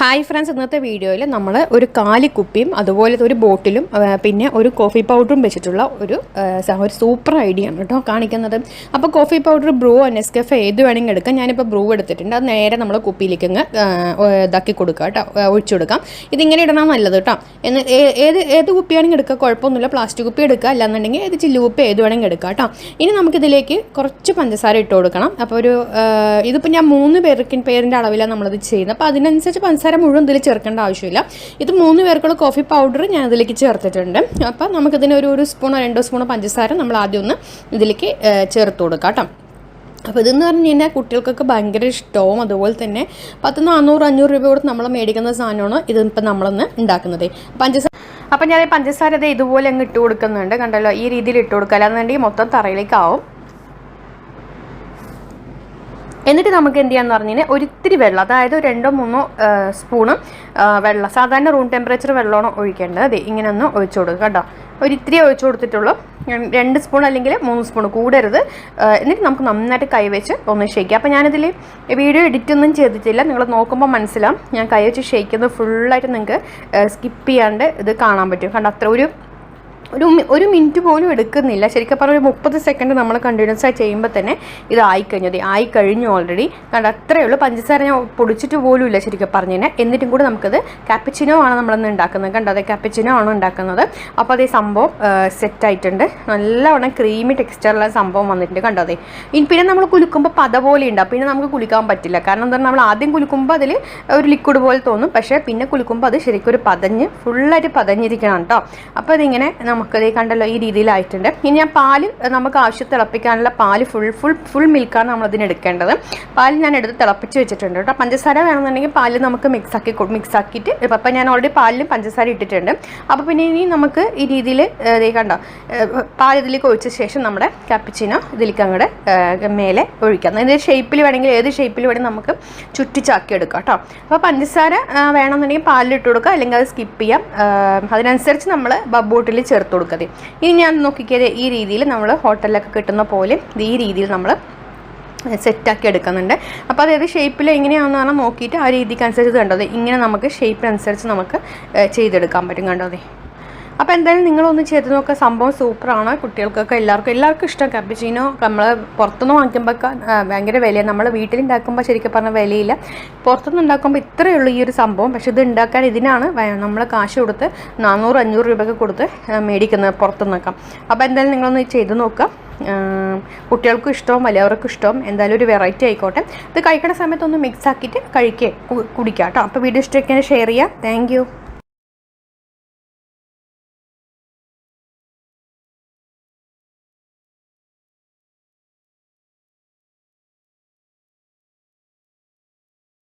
Hi friends ഇന്നത്തെ വീഡിയോയിൽ നമ്മൾ ഒരു കാലിക്കുപ്പിയും അതുപോലെ ഒരു ബോട്ടിലും പിന്നെ ഒരു കോഫി പൗഡറും വെച്ചിട്ടുള്ള ഒരു ഒരു സൂപ്പർ ഐഡിയ ആണ് കേട്ടോ കാണിക്കുന്നത്. അപ്പോൾ കോഫി പൗഡർ ബ്രൂ നെസ്കഫ് ഏത് വേണമെങ്കിൽ എടുക്കാം. ഞാനിപ്പോൾ ബ്രൂ എടുത്തിട്ടുണ്ട്. അത് നേരെ നമ്മൾ കുപ്പിയിലേക്ക് അങ്ങ് ഇതാക്കി കൊടുക്കുക കേട്ടോ. ഒഴിച്ചു കൊടുക്കാം. ഇതിങ്ങനെ ഇടണം നല്ലത് കേട്ടോ. എന്ന് ഏത് ഏത് കുപ്പിയാണെങ്കിൽ എടുക്കുക കുഴപ്പമൊന്നുമില്ല. പ്ലാസ്റ്റിക് കുപ്പി എടുക്കുക അല്ലാന്നുണ്ടെങ്കിൽ ഏത് ചില്ലു കുപ്പി ഏത് വേണമെങ്കിൽ എടുക്കാം കേട്ടോ. ഇനി നമുക്കിതിലേക്ക് കുറച്ച് പഞ്ചസാര ഇട്ട് കൊടുക്കണം. അപ്പോൾ ഒരു ഇതിപ്പോൾ ഞാൻ മൂന്ന് പേർക്ക് പേരിന്റെ അളവിലാണ് നമ്മളിത് ചെയ്യുന്നത്. അപ്പോൾ അതിനനുസരിച്ച് പഞ്ചസാര മുഴുവൻ ഇതിൽ ചേർക്കേണ്ട ആവശ്യമില്ല. ഇത് മൂന്ന് പേർക്കുള്ള കോഫി പൗഡർ ഞാൻ ഇതിലേക്ക് ചേർത്തിട്ടുണ്ട്. അപ്പോൾ നമുക്കിതിന് ഒരു ഒരു സ്പൂണോ രണ്ടോ സ്പൂണോ പഞ്ചസാര നമ്മൾ ആദ്യം ഒന്ന് ഇതിലേക്ക് ചേർത്ത് കൊടുക്കാം കേട്ടോ. അപ്പോൾ ഇതെന്ന് പറഞ്ഞു കഴിഞ്ഞാൽ കുട്ടികൾക്കൊക്കെ ഭയങ്കര ഇഷ്ടവും അതുപോലെ തന്നെ പത്ത് നാനൂറ് അഞ്ഞൂറ് രൂപ കൊടുത്ത് നമ്മൾ മേടിക്കുന്ന സാധനമാണ് ഇതിപ്പോൾ നമ്മളൊന്ന് ഉണ്ടാക്കുന്നത്. പഞ്ചസാര അപ്പം ഞാൻ പഞ്ചസാര ഇത് ഇതുപോലെ അങ്ങ് ഇട്ട് കൊടുക്കുന്നുണ്ട്. കണ്ടല്ലോ? ഈ രീതിയിൽ ഇട്ട് കൊടുക്കുക. അല്ലാന്നുണ്ടെങ്കിൽ മൊത്തം തറയിലേക്കാവും. എന്നിട്ട് നമുക്ക് എന്ത് ചെയ്യാന്ന് പറഞ്ഞു കഴിഞ്ഞാൽ ഒരിത്തിരി വെള്ളം അതായത് രണ്ടോ മൂന്നോ സ്പൂണ് വെള്ളം. സാധാരണ റൂം ടെമ്പറേച്ചർ വെള്ളമാണ് ഒഴിക്കേണ്ടത്. അതെ ഇങ്ങനെ ഒന്ന് ഒഴിച്ചു കൊടുക്കുക കേട്ടോ. ഒരിത്തിരി ഒഴിച്ചു കൊടുത്തിട്ടുള്ളൂ. രണ്ട് സ്പൂൺ അല്ലെങ്കിൽ മൂന്ന് സ്പൂൺ കൂടരുത്. എന്നിട്ട് നമുക്ക് നന്നായിട്ട് കൈവച്ച് ഒന്ന് ഷേക്ക് അപ്പോൾ ഞാനിതിൽ വീഡിയോ എഡിറ്റ് ഒന്നും ചെയ്തിട്ടില്ല. നിങ്ങൾ നോക്കുമ്പോൾ മനസ്സിലാവും. ഞാൻ കൈവച്ച് ഷേക്ക് ചെയ്യുന്നത് ഫുള്ളായിട്ട് നിങ്ങൾക്ക് സ്കിപ്പ് ചെയ്യാണ്ട് ഇത് കാണാൻ പറ്റും. കണ്ടോ? അത്ര ഒരു ഒരു ഒരു മിനിറ്റ് പോലും എടുക്കുന്നില്ല. ശരിക്കും പറഞ്ഞാൽ ഒരു മുപ്പത് സെക്കൻഡ് നമ്മൾ കണ്ടിന്യൂസ് ആയി ചെയ്യുമ്പോൾ തന്നെ ഇത് ആയിക്കഴിഞ്ഞു. അത് ആയി കഴിഞ്ഞു ഓൾറെഡി കണ്ട അത്രയേ ഉള്ളൂ. പഞ്ചസാര ഞാൻ പൊടിച്ചിട്ട് പോലും ഇല്ല ശരിക്കും പറഞ്ഞു എന്നിട്ടും കൂടി നമുക്കത് കാപ്പിച്ചിനോ ആണ് നമ്മളിന്ന് ഉണ്ടാക്കുന്നത്. കണ്ടോ? അതെ കാപ്പിച്ചിനോ ആണ് ഉണ്ടാക്കുന്നത്. അപ്പോൾ അതേ സംഭവം സെറ്റായിട്ടുണ്ട് നല്ലവണ്ണം ക്രീമി ടെക്സ്ചറുള്ള സംഭവം വന്നിട്ടുണ്ട്. കണ്ടോ? അതെ ഇനി പിന്നെ നമ്മൾ കുലുക്കുമ്പോൾ പത പോലെ ഉണ്ടാവും പിന്നെ നമുക്ക് കുലുക്കാൻ പറ്റില്ല. കാരണം എന്താ നമ്മൾ ആദ്യം കുലുക്കുമ്പോൾ അതിൽ ഒരു ലിക്വിഡ് പോലെ തോന്നും. പക്ഷേ പിന്നെ കുലുക്കുമ്പോൾ അത് ശരിക്കും ഒരു പതഞ്ഞ് ഫുള്ളായിട്ട് പതഞ്ഞിരിക്കണം കേട്ടോ. അപ്പോൾ ഇതിങ്ങനെ നമുക്കത് കണ്ടല്ലോ ഈ രീതിയിലായിട്ടുണ്ട്. ഇനി ഞാൻ പാൽ നമുക്ക് ആവശ്യം തിളപ്പിക്കാനുള്ള പാൽ ഫുൾ ഫുൾ ഫുൾ മിൽക്കാണ് നമ്മൾ അതിന് എടുക്കേണ്ടത്. പാൽ ഞാൻ എടുത്ത് തിളപ്പിച്ച് വെച്ചിട്ടുണ്ട് കേട്ടോ. പഞ്ചസാര വേണമെന്നുണ്ടെങ്കിൽ പാൽ നമുക്ക് മിക്സ് ആക്കി മിക്സ് ആക്കിയിട്ട് ഇപ്പം ഞാൻ ഓൾറെഡി പാലിലും പഞ്ചസാര ഇട്ടിട്ടുണ്ട്. അപ്പോൾ പിന്നെ ഇനി നമുക്ക് ഈ രീതിയിൽ ഇതേ കണ്ടോ പാൽ ഇതിലേക്ക് ഒഴിച്ച ശേഷം നമ്മുടെ കാപ്പിച്ചിനോ ഇതിലേക്ക് അങ്ങോട്ട് മേലെ ഒഴിക്കാം. ഇത് ഷേപ്പിൽ വേണമെങ്കിൽ ഏത് ഷേപ്പിൽ വേണമെങ്കിൽ നമുക്ക് ചുറ്റിച്ചാക്കി എടുക്കാം കേട്ടോ. അപ്പോൾ പഞ്ചസാര വേണമെന്നുണ്ടെങ്കിൽ വേണമെന്നുണ്ടെങ്കിൽ പാലിലിട്ട് കൊടുക്കുക. അല്ലെങ്കിൽ അത് സ്കിപ്പ് ചെയ്യാം. അതിനനുസരിച്ച് നമ്മൾ ബബ്ബോട്ടിൽ ചേർത്ത് കൊടുക്കുക ഇനി ഞാൻ നോക്കിക്കിയത് ഈ രീതിയിൽ നമ്മൾ ഹോട്ടലിലൊക്കെ കിട്ടുന്ന പോലെ ഈ രീതിയിൽ നമ്മൾ സെറ്റാക്കി എടുക്കുന്നുണ്ട്. അപ്പോൾ അതായത് ഷേപ്പിൽ എങ്ങനെയാണെന്ന് പറഞ്ഞാൽ നോക്കിയിട്ട് ആ രീതിക്ക് അനുസരിച്ച് കണ്ടത് ഇങ്ങനെ നമുക്ക് ഷേപ്പിനനുസരിച്ച് നമുക്ക് ചെയ്തെടുക്കാൻ പറ്റും കണ്ടതേ അപ്പോൾ എന്തായാലും നിങ്ങളൊന്ന് ചെയ്ത് നോക്കുക സംഭവം സൂപ്പറാണ്. കുട്ടികൾക്കൊക്കെ എല്ലാവർക്കും എല്ലാവർക്കും ഇഷ്ടം. കപ്പിച്ചീനോ നമ്മൾ പുറത്തുനിന്ന് വാങ്ങിക്കുമ്പോൾ ഭയങ്കര വിലയാണ് നമ്മൾ വീട്ടിലുണ്ടാക്കുമ്പോൾ ശരിക്കും പറഞ്ഞാൽ വിലയില്ല. പുറത്തുനിന്ന് ഉണ്ടാക്കുമ്പോൾ ഇത്രയേ ഉള്ളൂ ഈ ഒരു സംഭവം. പക്ഷേ ഇത് ഉണ്ടാക്കാൻ ഇതിനാണ് നമ്മൾ കാശ് കൊടുത്ത് നാനൂറ് അഞ്ഞൂറ് രൂപയൊക്കെ കൊടുത്ത് മേടിക്കുന്നത് പുറത്തുനിന്നൊക്കെ. അപ്പോൾ എന്തായാലും നിങ്ങളൊന്ന് ചെയ്ത് നോക്കുക കുട്ടികൾക്കും ഇഷ്ടവും വലിയവർക്കും ഇഷ്ടവും. എന്തായാലും ഒരു വെറൈറ്റി ആയിക്കോട്ടെ. ഇത് കഴിക്കുന്ന സമയത്ത് ഒന്ന് മിക്സ് ആക്കിയിട്ട് കഴിക്കുക കുടിക്കുക കേട്ടോ അപ്പോൾ വീഡിയോ ഇഷ്ടമൊക്കെ ഷെയർ ചെയ്യുക താങ്ക്